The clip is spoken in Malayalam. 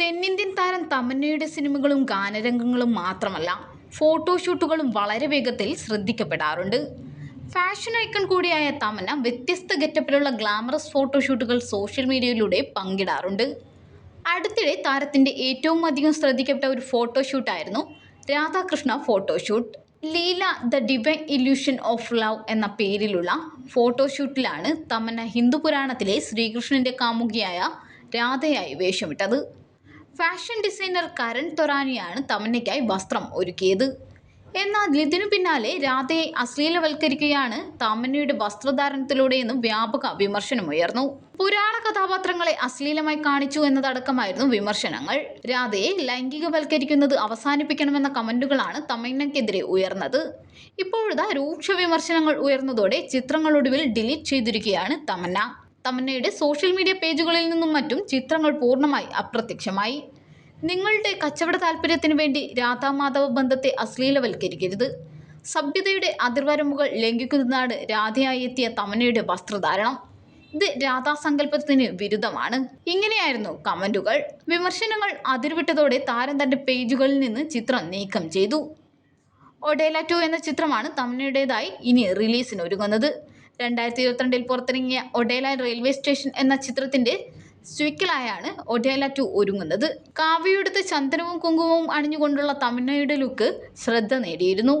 തെന്നിന്ത്യൻ താരം തമന്നയുടെ സിനിമകളും ഗാനരംഗങ്ങളും മാത്രമല്ല ഫോട്ടോഷൂട്ടുകളും വളരെ വേഗത്തിൽ ശ്രദ്ധിക്കപ്പെടാറുണ്ട്. ഫാഷൻ ഐക്കൺ കൂടിയായ തമന്ന വ്യത്യസ്ത ഗെറ്റപ്പിലുള്ള ഗ്ലാമറസ് ഫോട്ടോഷൂട്ടുകൾ സോഷ്യൽ മീഡിയയിലൂടെ പങ്കിടാറുണ്ട്. അടുത്തിടെ താരത്തിന്റെ ഏറ്റവും അധികം ശ്രദ്ധിക്കപ്പെട്ട ഒരു ഫോട്ടോഷൂട്ടായിരുന്നു Radhakrishna photoshoot. Leela the divine illusion of love എന്ന പേരിലുള്ള ഫോട്ടോഷൂട്ടിലാണ് തമന്ന ഹിന്ദു പുരാണത്തിലെ ശ്രീകൃഷ്ണന്റെ കാമുകിയായ രാധയായി വേഷമിട്ടത്. ഫാഷൻ ഡിസൈനർ കരൺ തൊറാനിയാണ് തമന്നയ്ക്കായി വസ്ത്രം ഒരുക്കിയത്. എന്നാൽ ഇതിനു പിന്നാലെ രാധയെ അശ്ലീലവൽക്കരിക്കുകയാണ് തമന്നയുടെ വസ്ത്രധാരണത്തിലൂടെയെന്നും വ്യാപക വിമർശനമുയർന്നു പുരാണ കഥാപാത്രങ്ങളെ അശ്ലീലമായി കാണിച്ചു എന്നതടക്കമായിരുന്നു വിമർശനങ്ങൾ. രാധയെ ലൈംഗികവൽക്കരിക്കുന്നത് അവസാനിപ്പിക്കണമെന്ന കമന്റുകളാണ് തമന്നയ്ക്കെതിരെ ഉയർന്നത്. ഇപ്പോഴത്തെ രൂക്ഷ വിമർശനങ്ങൾ ഉയർന്നതോടെ ചിത്രങ്ങളൊടുവിൽ ഡിലീറ്റ് ചെയ്തിരിക്കുകയാണ് തമന്ന. തമന്നയുടെ സോഷ്യൽ മീഡിയ പേജുകളിൽ നിന്നും മറ്റും ചിത്രങ്ങൾ പൂർണമായി അപ്രത്യക്ഷമായി. നിങ്ങളുടെ കച്ചവട താല്പര്യത്തിന് വേണ്ടി രാധാമാധവ ബന്ധത്തെ അശ്ലീലവൽക്കരിക്കരുത്. സഭ്യതയുടെ അതിർവരമ്പുകൾ ലംഘിക്കുന്നതാണ് രാധയായി എത്തിയ തമന്നയുടെ വസ്ത്രധാരണം. ഇത് രാധാസങ്കല്പത്തിന് വിരുദ്ധമാണ്. ഇങ്ങനെയായിരുന്നു കമന്റുകൾ. വിമർശനങ്ങൾ അതിർവിട്ടതോടെ താരം തന്റെ പേജുകളിൽ നിന്ന് ചിത്രം നീക്കം ചെയ്തു. ഒഡേല ടു എന്ന ചിത്രമാണ് തമന്നയുടേതായി ഇനി റിലീസിന് ഒരുങ്ങുന്നത് രണ്ടായിരത്തി ഇരുപത്തിരണ്ടിൽ പുറത്തിറങ്ങിയ ഒഡേല റെയിൽവേ സ്റ്റേഷൻ എന്ന ചിത്രത്തിന്റെ സ്വിക്കിളായാണ് ഒഡേല ടു ഒരുങ്ങുന്നത്. കാവ്യയെടുത്ത് ചന്ദനവും കുങ്കുമവും അണിഞ്ഞുകൊണ്ടുള്ള തമന്നയുടെ ലുക്ക് ശ്രദ്ധ നേടിയിരുന്നു.